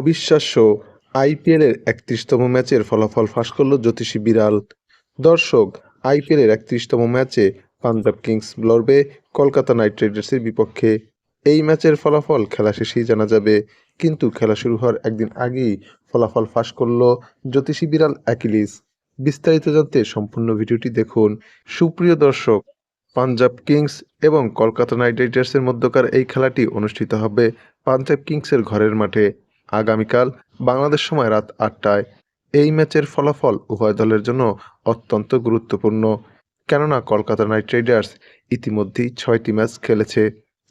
অবিশ্বাস্য আইপিএলের একত্রিশতম ম্যাচের ফলাফল ফাঁস করল জ্যোতিষী বিড়াল। দর্শক, আইপিএলের একত্রিশতম ম্যাচে পাঞ্জাব কিংস লড়বে কলকাতা নাইট রাইডার্সের বিপক্ষে। এই ম্যাচের ফলাফল খেলা শেষেই জানা যাবে, কিন্তু খেলা শুরু হওয়ার একদিন আগেই ফলাফল ফাঁস করল জ্যোতিষী বিড়াল অ্যাকিলিস। বিস্তারিত জানতে সম্পূর্ণ ভিডিওটি দেখুন। সুপ্রিয় দর্শক, পাঞ্জাব কিংস এবং কলকাতা নাইট রাইডার্সের মধ্যকার এই খেলাটি অনুষ্ঠিত হবে পাঞ্জাব কিংসের ঘরের মাঠে। আগামীকাল বাংলাদেশ সময় রাত আটটায়। এই ম্যাচের ফলাফল উভয় দলের জন্য অত্যন্ত গুরুত্বপূর্ণ। কেননা কলকাতা নাইট রাইডার্স ইতিমধ্যেই ছয়টি ম্যাচ খেলেছে,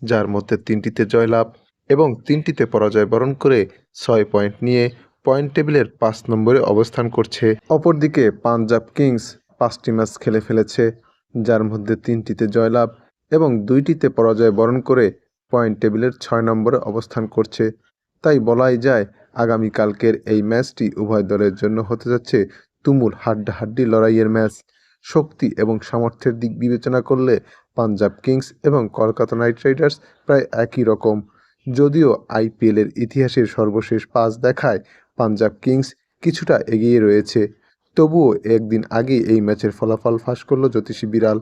যার মধ্যে তিনটিতে জয়লাভ এবং তিনটিতে পরাজয় বরণ করে ছয় পয়েন্ট নিয়ে পয়েন্ট টেবিলের পাঁচ নম্বরে অবস্থান করছে। অপরদিকে পাঞ্জাব কিংস পাঁচটি ম্যাচ খেলে ফেলেছে, যার মধ্যে তিনটিতে জয়লাভ এবং দুইটিতে পরাজয় বরণ করে পয়েন্ট টেবিলের ছয় নম্বরে অবস্থান করছে। তাই বলাই যায়, আগামীকালকের এই ম্যাচটি উভয় দলের জন্য হতে যাচ্ছে তুমুল হাড্ডাহাড্ডি লড়াইয়ের ম্যাচ। শক্তি এবং সামর্থ্যের দিক বিবেচনা করলে পাঞ্জাব কিংস এবং কলকাতা নাইট রাইডার্স প্রায় একই রকম। যদিও আইপিএলের ইতিহাসের সর্বশেষ পাঁচ দেখায় পাঞ্জাব কিংস কিছুটা এগিয়ে রয়েছে। তবুও একদিন আগে এই ম্যাচের ফলাফল ফাঁস করল জ্যোতিষী বিড়াল।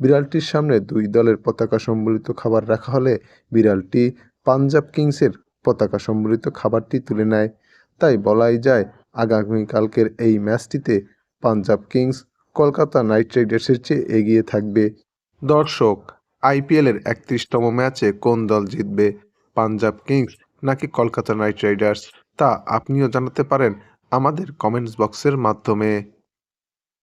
বিড়ালটির সামনে দুই দলের পতাকা সম্বলিত খাবার রাখা হলে বিড়ালটি পাঞ্জাব কিংসের পতাকা সম্বলিত খাবারটি তুলে নেয়। তাই বলাই যায়, আগামীকালকের এই ম্যাচটিতে পাঞ্জাব কিংস কলকাতা নাইট রাইডার্সের চেয়ে এগিয়ে থাকবে। দর্শক, আইপিএলের একত্রিশতম ম্যাচে কোন দল জিতবে? পাঞ্জাব কিংস নাকি কলকাতা নাইট রাইডার্স? তা আপনিও জানাতে পারেন আমাদের কমেন্টস বক্সের মাধ্যমে।